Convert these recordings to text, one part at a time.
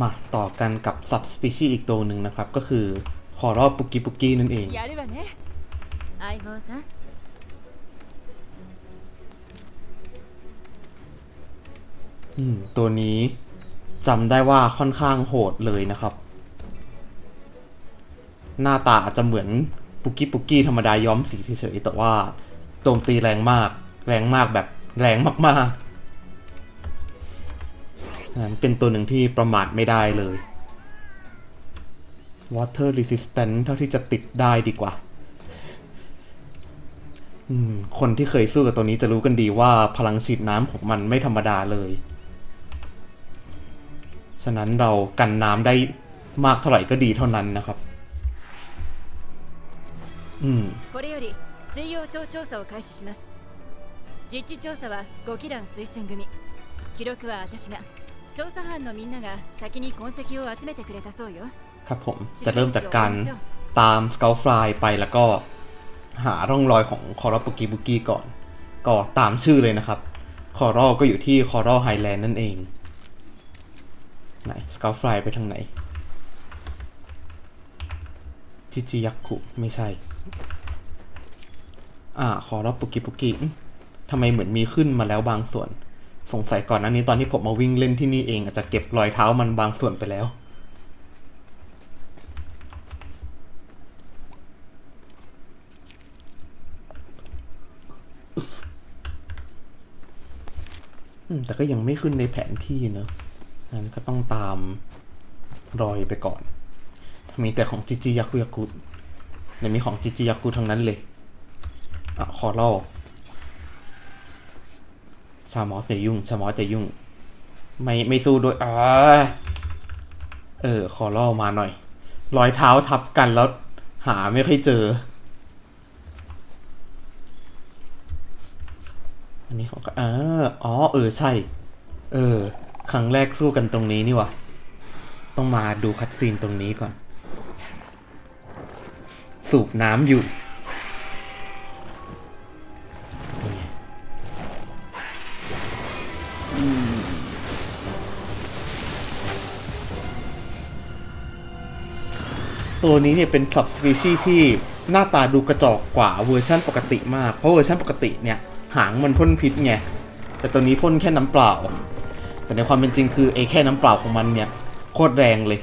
มาต่อกันกับสับสปิชีอีกตัวหนึ่งนะครับ ก็คือคอรอบปุกิปุกกี้นั่นเองตัวนี้จำได้ว่าค่อนข้างโหดเลยนะครับ หน้าตาอาจจะเหมือนปุกกี้ปุกี้ธรรมดาย้อมสีเฉยๆแต่ว่าโจมตีแรงมาก แรงมากแบบแรงมากๆ เป็นตัวหนึ่งที่ประมาทไม่ได้เลย water resistant เท่าที่จะติดได้ดีกว่า อืม คนที่เคยสู้กับตัวนี้จะรู้กันดีว่าพลังฉีดน้ำของมันไม่ธรรมดาเลย ฉะนั้นเรากันน้ำได้มากเท่าไหร่ก็ดีเท่านั้นนะครับ อืม これより水曜町調査を開始します実地調査は5機団推薦組記録は私が 調査班のみんなが先に痕跡を集めてくれたそうよ ครับผม จะเริ่มจากการตามส c ก u ฟลายไปแล้วก็หาร่องรอยของคอร์บุกิบุกิก่อน ก็ตามชื่อเลยนะครับ คอรอก็อยู่ที่คอรอไฮแลนด์นั่นเอง ไหนส c ก u ฟลายไปทางไหน จิจิยักคุไม่ใช่ อ่า คอรอปุกิปุกิอื้อทำไมเหมือนมีขึ้นมาแล้วบางส่วน สงสัยก่อนหน้านี้ตอนที่ผมมาวิ่งเล่นที่นี่เองอาจจะเก็บรอยเท้ามันบางส่วนไปแล้วอืมแต่ก็ยังไม่ขึ้นในแผนที่เนอะนั้นก็ต้องตามรอยไปก่อน ถ้ามีแต่ของจิจิยาคุยากุในมีของจิจิยาคุทั้งนั้นเลยอะคอเล่า ชามอสจะยุ่งชามอสจะยุ่ง ไม่ไม่สู้ด้วยอ่าเออคอล่ามาหน่อย รอยเท้าทับกันแล้ว หาไม่ค่อยเจอ อันนี้เของอ่าอ๋อ เออ ใช่ เออ ครั้งแรกสู้กันตรงนี้นี่วะต้องมาดูคัดซีนตรงนี้ก่อน สูบน้ำอยู่ ตัวนี้เนี่ยเป็นสับสปีชีส์ที่หน้าตาดูกระจอกกว่าเวอร์ชั่นปกติมาก เพราะเวอร์ชั่นปกติเนี่ยหางมันพ่นพิษไง แต่ตัวนี้พ่นแค่น้ำเปล่า แต่ในความเป็นจริงคือไอ้แค่น้ำเปล่าของมันเนี่ยโคตรแรงเลย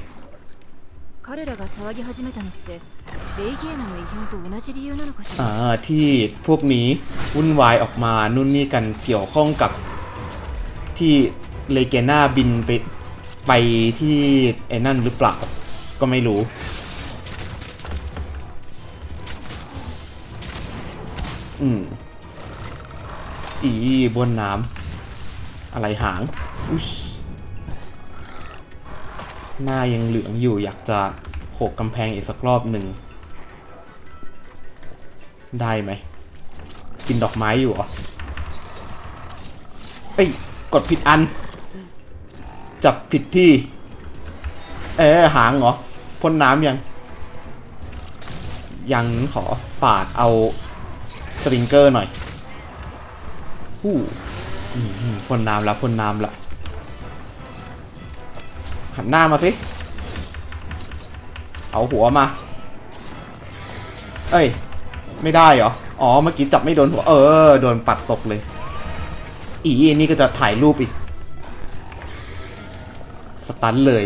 ที่พวกนี้วุ่นวายออกมานู่นนี่กันเกี่ยวข้องกับที่เลเกน่าบินไปไปที่ไอ้นั่นหรือเปล่าก็ไม่รู้ อืมอีบนน้ำอะไรหางอุยหน้ายังเหลืองอยู่อยากจะโขกกำแพงอีกสักรอบหนึ่ง ได้ไหม กินดอกไม้อยู่เหรอ เอ้ย กดผิดอัน จับผิดที่ เออหางเหรอพ่นน้ำยัง ยังขอปาดเอา สปริงเกอร์หน่อยฮู้พ่นน้ำละพ่นน้ำละหันหน้ามาสิ เอาหัวมา เอ้ย ไม่ได้เหรอ อ๋อ เมื่อกี้จับไม่โดนหัว เออ โดนปัดตกเลย อีนี่ก็จะถ่ายรูปอีก สตันเลย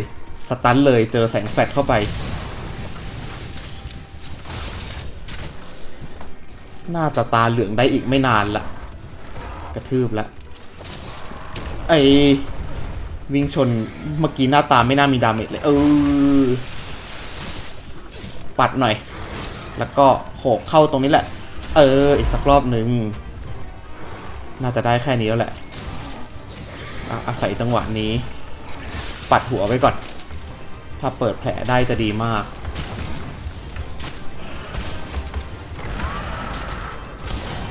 สตันเลย เจอแสงแฟลชเข้าไป น่าจะตาเหลืองได้อีกไม่นานละกระทืบละไอวิ่งชนเมื่อกี้หน้าตาไม่น่ามีดาเมจเลย เออ ปัดหน่อย แล้วก็โขกเข้าตรงนี้แหละ เออ อีกสักรอบหนึ่งน่าจะได้แค่นี้แล้วแหละอะอาศัยจังหวะนี้ ปัดหัวไว้ก่อน ถ้าเปิดแผลได้จะดีมาก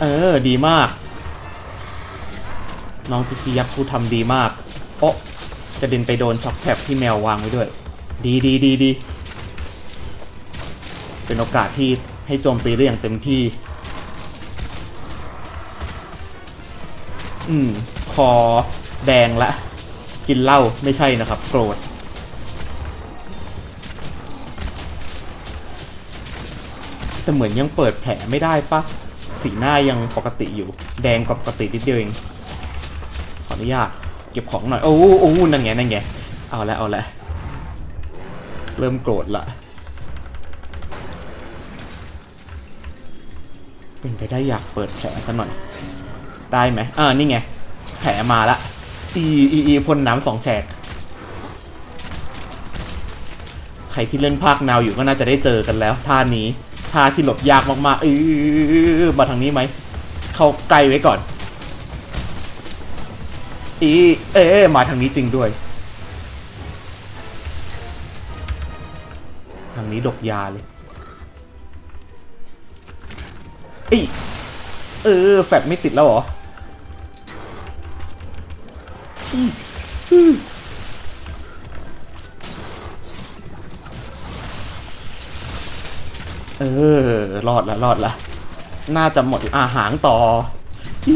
เออ ดีมาก น้องจิจิยักษ์ผู้ทำดีมาก โอ๊ะกระเด็นไปโดนช็อคแท็บที่แมววางไว้ด้วย ดีดีดีดี เป็นโอกาสที่ให้โจมตีได้อย่างเต็มที่ อืม คอแดงละ กินเหล้าไม่ใช่นะครับ โกรธแต่เหมือนยังเปิดแผลไม่ได้ปะ สีหน้ายังปกติอยู่ แดงกว่าปกตินิดเดียวเอง ขออนุญาตเก็บของหน่อย โอ้โหโอ้นั่นไงนั่นไง เอาละเอาละเริ่มโกรธละเป็นไปได้อยากเปิดแผลซะหน่อย ได้ไหมอ่านี่ไง แผลมาละ อีอีอีพ่นน้ำสองแฉกใครที่เล่นภาคแนวอยู่ก็น่าจะได้เจอกันแล้วท่านี้ ท่าที่หลบยากมากๆเออมาทางนี้ไหม เข้าใกล้ไว้ก่อน อีเอ๊มาทางนี้จริงด้วย ทางนี้ดกยาเลยอีเออ แฟดไม่ติดแล้วเหรอ เออ รอดละรอดละ น่าจะหมดอาหารต่ออ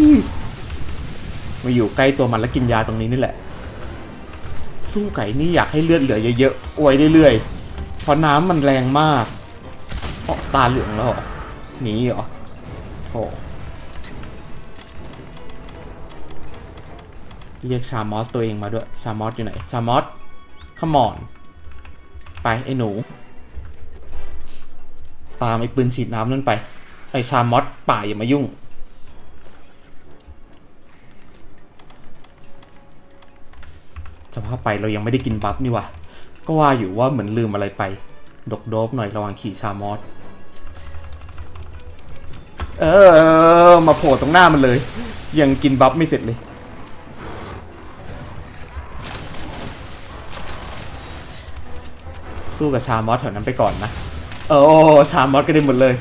มาอยู่ใกล้ตัวมันแล้วกินยาตรงนี้นี่แหละ สู้ไก่นี่อยากให้เลือดเหลือเยอะๆไว้เรื่อยๆ เพราะน้ำมันแรงมากเพราะตาเหลืองแล้วหรอหนีเหรอโธ่เรียกชามอสตัวเองมาด้วย ชามอสอยู่ไหน ชามอสขมอน ไปไอ้หนู ตามไอ้ปืนฉีดน้ำนั่นไป ไอ้ชามอสป่าอย่ามายุ่งจะว่าไปเรายังไม่ได้กินบัฟนี่วะก็ว่าอยู่ว่าเหมือนลืมอะไรไป ดกโดบหน่อยระวังขี่ชามอสเออ มาโผล่ตรงหน้ามันเลย ยังกินบัฟไม่เสร็จเลย สู้กับชามอสแถวนั้นไปก่อนนะ โอ้ชามอสกระเด็นหมดเลย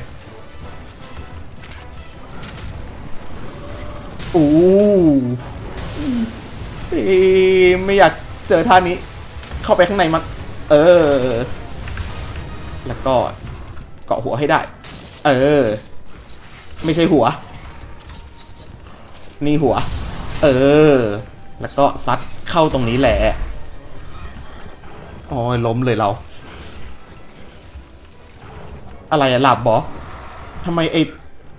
อู้เอ้ไม่อยากเจอท่านี้ เข้าไปข้างในมัน เออ แล้วก็เกาะหัวให้ได้ เออ ไม่ใช่หัว นี่หัว เออ แล้วก็ซัดเข้าตรงนี้แหละ โอ้ยล้มเลยเรา อะไรอะหลับบอทำไมไอ้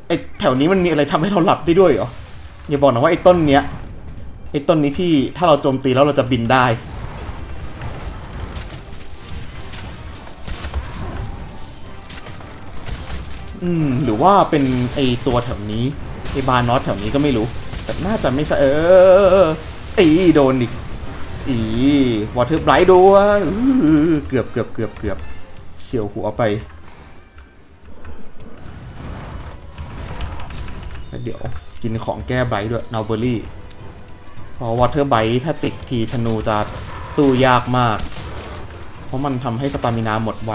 ไอ้แถวนี้มันมีอะไรทำให้เราหลับได้ด้วยเหรอ อย่าบอกนะว่าไอ้ต้นเนี้ยไอ้ต้นนี้ที่ถ้าเราโจมตีแล้วเราจะบินได้ อืม หรือว่าเป็นไอตัวแถวนี้ไอบานอสแถวนี้ก็ไม่รู้ แต่น่าจะไม่ใช่เอออีโดนอีกอีวอเตอร์ไบรท์ด้วยเกือบเกือบเกือบเกือบเฉียวหัวไป เดี๋ยวกินของแก้ไบรท์ด้วยนาเบอรี่เพราะวอเตอร์ไบรท์ถ้าติดทีธนูจะสู้ยากมาก เพราะมันทำให้สตามินาหมดไว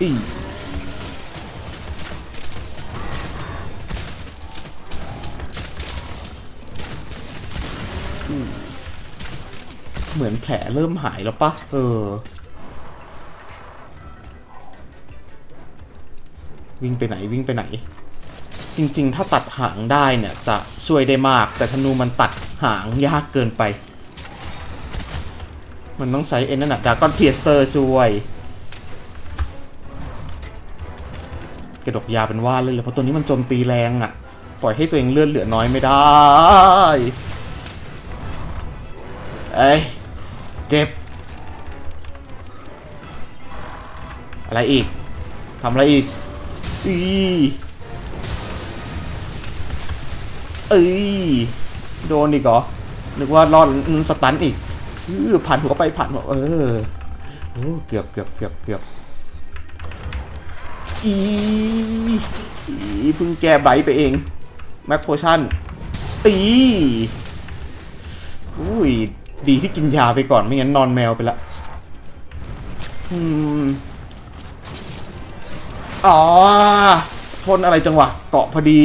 อีอืมเหมือนแผลเริ่มหายแล้วปะเออ วิ่งไปไหนวิ่งไปไหน จริงๆ ถ้าตัดหางได้เนี่ย จะช่วยได้มาก แต่ธนูมันตัดหางยากเกินไป มันต้องใช้เอ็นนั่นนะดากอนเพียเซอร์ช่วย กระดกยาเป็นว่าเลยเลยเพราะตัวนี้มันโจมตีแรงอะ่ะ ปล่อยให้ตัวเองเลือดเหลือน้อยไม่ได้ เอ้ย เจ็บ อะไรอีกทำอะไรอีก อีเอ้ยโดนอีกเหรอ นึกว่ารอดสตันอีกอื้อผ่านหัวไปผ่านหัวเออโอ้เกือบเกือบเกือบเกือบอีอีเพิ่งแก้ไบรไปเอง แม็กโพชั่นอีอุ้ย ดีที่กินยาไปก่อนไม่งั้นนอนแมวไปละอืม อ๋อทนอะไรจังหวะเกาะพอดี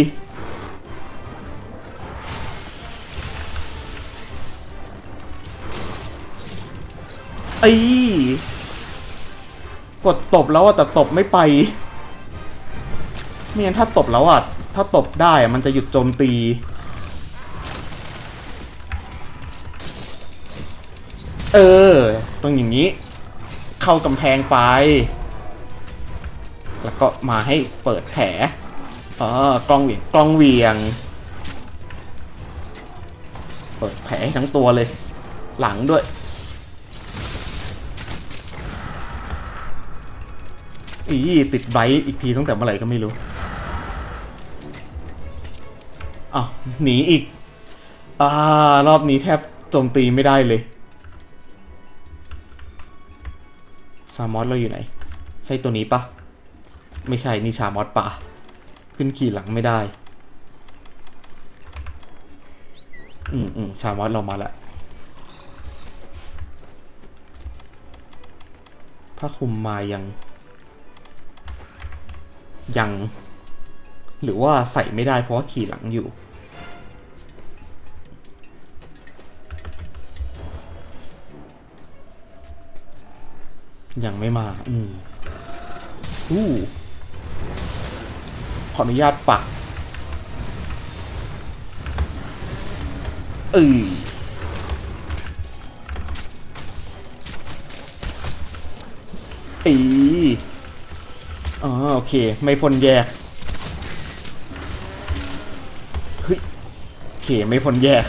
ไอ้กดตบแล้วอะแต่ตบไม่ไปไม่งั้นถ้าตบแล้วอะถ้าตบได้อะมันจะหยุดโจมตี เออ ต้องอย่างนี้ เข้ากำแพงไป ก็มาให้เปิดแผลอ๋อกล้องเวียงกล้องเวียง เปิดแผลให้ทั้งตัวเลย หลังด้วยอีติดไบต์อีกทีตั้งแต่เมื่อไหร่ก็ไม่รู้อ้าวหนีอีก อ่ารอบนี้แทบโจมตีไม่ได้เลยซามอสเราอยู่ไหน ใช่ตัวนี้ปะ ไม่ใช่นี่ชามอสปะขึ้นขี่หลังไม่ได้ อืมอืมชามอสเรามาแล้วผ้าคลุมมายัง ยัง หรือว่าใส่ไม่ได้เพราะว่าขี่หลังอยู่ยังไม่มา อืมอู้ ขออนุญาตปักเอ้ยปีอ๋อโอเค ไม่พ้นแยกเฮ้ยโอเค ไม่พ้นแยก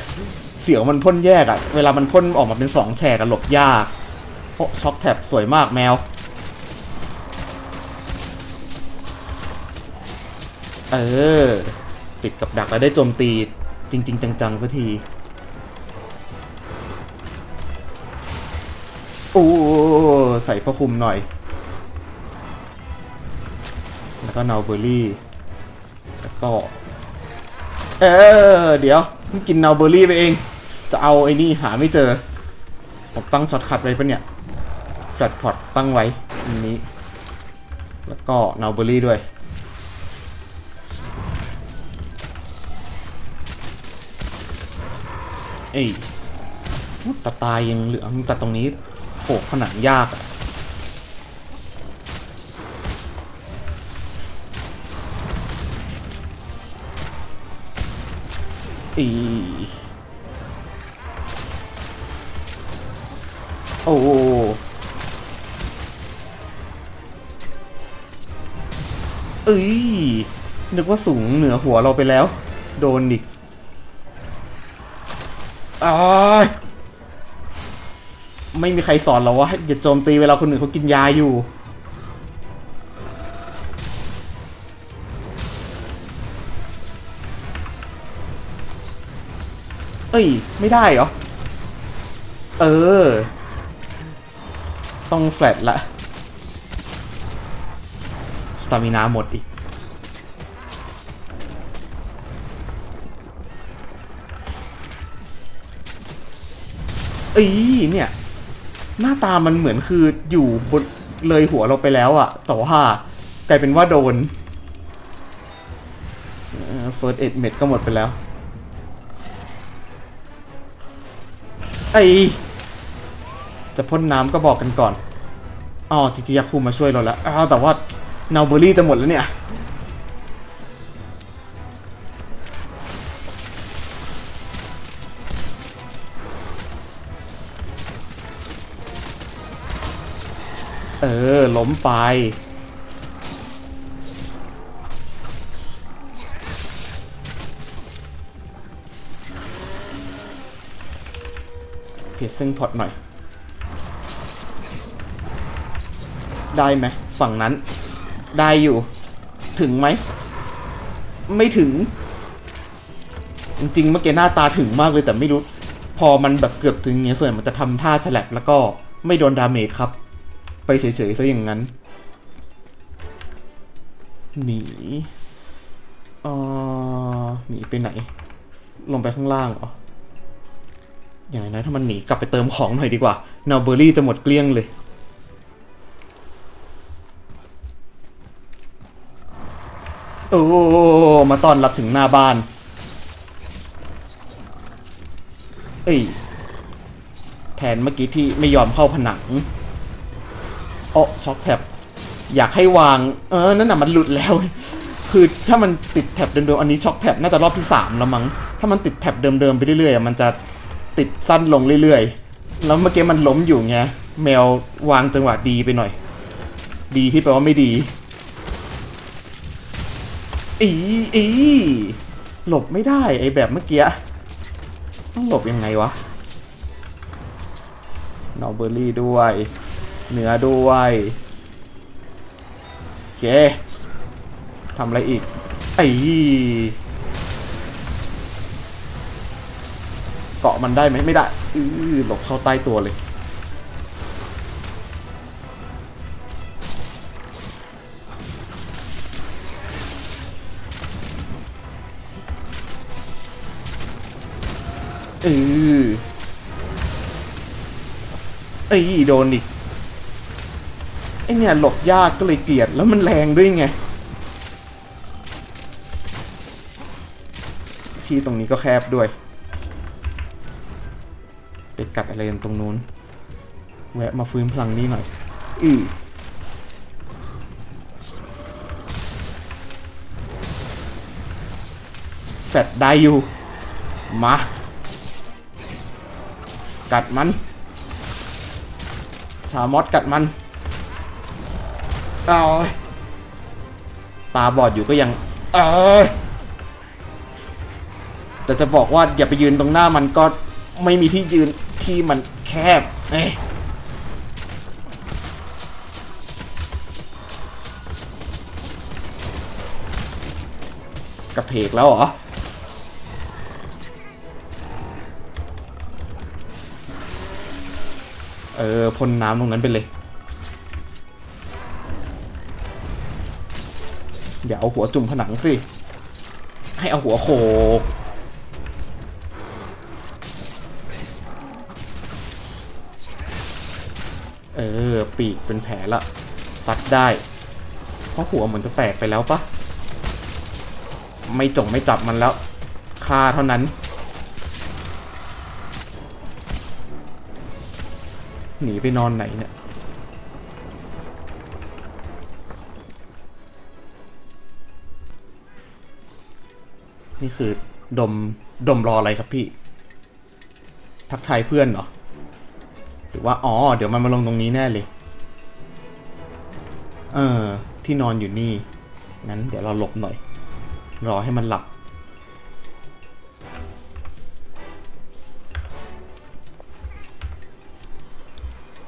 เสียวมันพ่นแยกอะเวลามันพ่นออกมาเป็นสองแฉกอะหลบยากโอ้ช็อคแท็บสวยมากแมว เออ ติดกับดักแล้วได้โจมตีจริง ๆ จังๆสักทีโอ้ใส่พระคุมหน่อย แล้วก็นาวเบอร์รี่ แล้วก็ เออ เดี๋ยวเพิ่งกินนาวเบอร์รี่ไปเอง จะเอาไอ้นี่หาไม่เจอ ผมตั้งช็อตคัดไว้ปะเนี่ยแฟลตพอตตั้งไว้อันนี้ แล้วก็นาวเบอร์รี่ด้วย เอ้ยตาตายยังเหลืองแต่ตรงนี้โขกผนังยากอะอีโอ้เอ้ยนึกว่าสูงเหนือหัวเราไปแล้ว โดนอีก อายไม่มีใครสอนเราว่าให้อย่าโจมตีเวลาคนอื่นเขากินยาอยู่ เอ้ย ไม่ได้เหรอ เออ ต้องแฟลตละสตามินาหมดอีก อ้เนี่ย หน้าตามันเหมือนคืออยู่บนเลยหัวเราไปแล้วอะแต่ว่ากลายเป็นว่าโดนเฟิร์สเอ็ดเม็ดก็หมดไปแล้ว ไอจะพ่นน้ำก็บอกกันก่อน อ๋อจิจิยาคุมาช่วยเราแล้วอ้าวแต่ว่านาเบอรี่จะหมดแล้วเนี่ย เออ ล้มไป เพียซึ่งพอตหน่อย ได้ไหม ฝั่งนั้น ได้อยู่ ถึงไหม ไม่ถึง จริงๆ เมื่อกี้หน้าตาถึงมากเลยแต่ไม่รู้ พอมันแบบเกือบถึงเงี้ยส่วนมันจะทำท่าฉลับแล้วก็ไม่โดนดาเมจครับ ไปเฉยๆซะอย่างนั้น หนีเออหนีไปไหน ลงไปข้างล่างเหรอ อย่างไรนะถ้ามันหนีกลับไปเติมของหน่อยดีกว่านาเบอรี่จะหมดเกลี้ยงเลยโอ้มาต้อนรับถึงหน้าบ้าน เอ้ยแทนเมื่อกี้ที่ไม่ยอมเข้าผนัง โอ้ช็อคแท็บอยากให้วาง เออ นั่นน่ะมันหลุดแล้ว คือถ้ามันติดแท็บเดิมๆ อันนี้ช็อคแท็บน่าจะรอบที่สามแล้วมั้ง ถ้ามันติดแท็บเดิมๆ ไปเรื่อยๆ มันจะติดสั้นลงเรื่อยๆ แล้วเมื่อกี้มันล้มอยู่ไง แมววางจังหวะดีไปหน่อย ดีที่แปลว่าไม่ดี อีอีหลบไม่ได้ไอแบบเมื่อกี้ ต้องหลบยังไงวะนอเบอร์รี่ด้วย เหนือด้วยโอเคทำอะไรอีก ไอ้เกาะมันได้ไหมไม่ได้อือหลบเข้าใต้ตัวเลยเออเอ้โดนดิ ไอเนี่ยหลบยากก็เลยเกลียดแล้วมันแรงด้วยไง ที่ตรงนี้ก็แคบด้วย ไปกัดอะไรกันตรงนู้น แวะมาฟื้นพลังนี้หน่อยอือแฟดได้อยู่ มา กัดมัน ชามอสกัดมัน เอาตาบอดอยู่ก็ยัง เอยแต่จะบอกว่าอย่าไปยืนตรงหน้ามันก็ไม่มีที่ยืนที่มันแคบ เอ้กระเพกแล้วเหรอ เออพ่นน้ำตรงนั้นไปเลย อย่าเอาหัวจุ่มผนังสิ ให้เอาหัวโขกเออ ปีกเป็นแผลละซัดได้ เพราะหัวเหมือนจะแตกไปแล้วปะไม่จงไม่จับมันแล้วฆ่าเท่านั้น หนีไปนอนไหนเนี่ย นี่คือ ดม ดมรออะไรครับพี่ ทักทายเพื่อนเหรอ หรือว่า อ๋อ เดี๋ยวมันมาลงตรงนี้แน่เลย เออ ที่นอนอยู่นี่ งั้นเดี๋ยวเราหลบหน่อย รอให้มันหลับ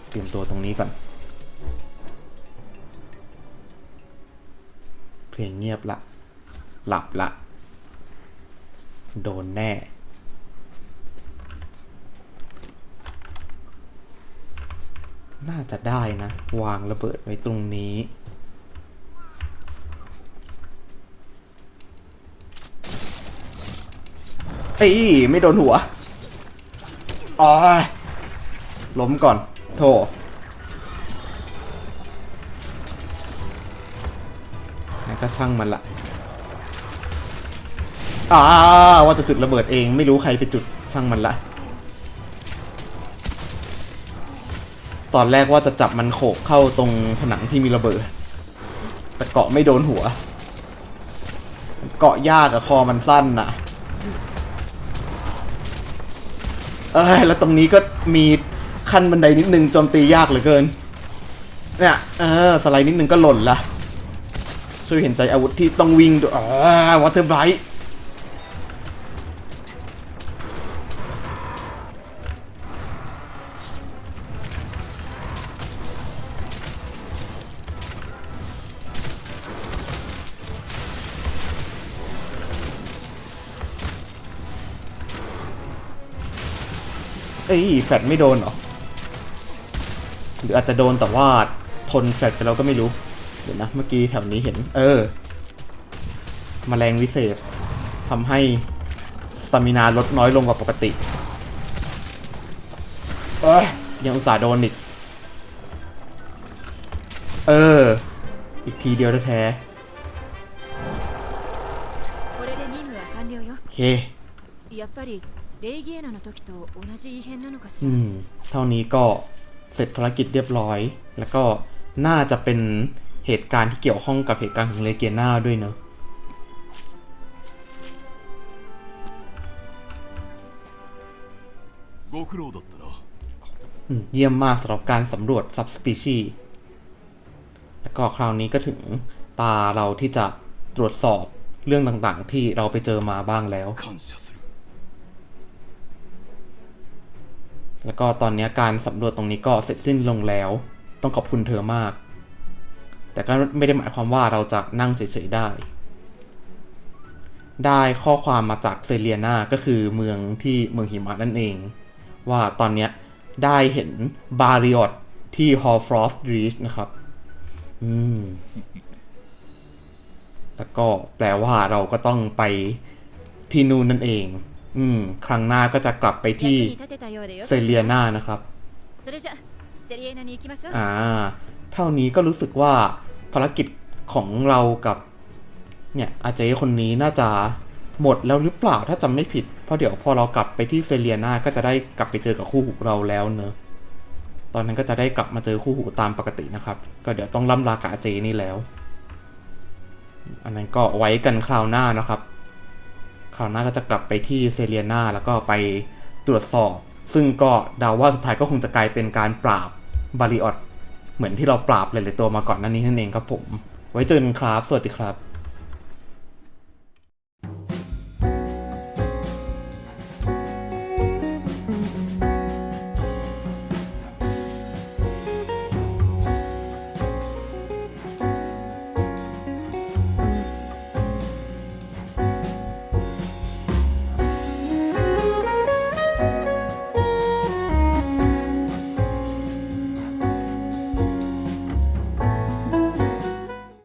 เตรียมตัวตรงนี้ก่อน เพลงเงียบละ หลับละ โดนแน่ น่าจะได้นะ วางระเบิดไว้ตรงนี้ เอ้ย ไม่โดนหัวอ๋อล้มก่อน โถงั้นก็ช่างมันละ อ่าว่าจะจุดระเบิดเองไม่รู้ใครไปจุดช่างมันละ ตอนแรกว่าจะจับมันโขกเข้าตรงผนังที่มีระเบิด แต่เกาะไม่โดนหัว เกาะยากอะคอมันสั้นน่ะ เอ้ยแล้วตรงนี้ก็มีขั้นบันไดนิดนึงโจมตียากเหลือเกิน เนี่ยเออสไลด์นิดนึงก็หล่นละช่วยเห็นใจอาวุธที่ต้องวิ่งด้วยอ๋อวอเตอร์ไบต์ เอ้แฟดไม่โดนหรอ หรืออาจจะโดนแต่ว่าทนแฟดไปเราก็ไม่รู้ เดี๋ยวนะ เมื่อกี้แถวนี้เห็น เออมแมลงวิเศษทำให้สตามินาลดน้อยลงกว่าปกติ เอ้ยยังอุตส่าห์โดนอีก เออ อีกทีเดียวแท้โอเค レイギエナの時と同じ異変なのかし อื ら ม เท่านี้ก็เสร็จภารกิจเรียบร้อย แล้วก็น่าจะเป็นเหตุการณ์ที่เกี่ยวข้องกับเหตุการณ์ของเลเกียนาด้วยเนอะ ご苦労だったな อืมเยี่ยมมากสำหรับการสำรวจ subspecies แล้วก็คราวนี้ก็ถึงตาเราที่จะตรวจสอบ เรื่องต่างๆ ที่เราไปเจอมาบ้างแล้ว 感謝する แล้วก็ตอนนี้การสำรวจตรงนี้ก็เสร็จสิ้นลงแล้ว ต้องขอบคุณเธอมาก แต่ก็ไม่ได้หมายความว่าเราจะนั่งเฉยๆได้ ได้ข้อความมาจากเซเลียนาก็คือเมืองที่เมืองหิมะนั่นเอง ว่าตอนนี้ได้เห็นบาริออตที่ฮอลฟรอสต์รีชนะครับ อืม แล้วก็แปลว่าเราก็ต้องไปที่นู่นนั่นเอง อืม ครั้งหน้าก็จะกลับไปที่เซเลียนานะครับอ่า เท่านี้ก็รู้สึกว่าภารกิจของเรากับ เนี่ย อาเจย์คนนี้น่าจะหมดแล้วหรือเปล่าถ้าจำไม่ผิด เพราะเดี๋ยวพอเรากลับไปที่เซเลียนาก็จะได้กลับไปเจอกับคู่หูเราแล้วเนอะ ตอนนั้นก็จะได้กลับมาเจอคู่หูตามปกตินะครับ ก็เดี๋ยวต้องล่ำลากาเจนี่แล้ว อันนั้นก็ไว้กันคราวหน้านะครับ คราวหน้าก็จะกลับไปที่เซเลียนาแล้วก็ไปตรวจสอบ ซึ่งก็เดาว่าสุดท้ายก็คงจะกลายเป็นการปราบบาริออตเหมือนที่เราปราบหลายๆตัวมาก่อนหน้านี้นั่นเองครับผม ไว้เจอกันครับ สวัสดีครับ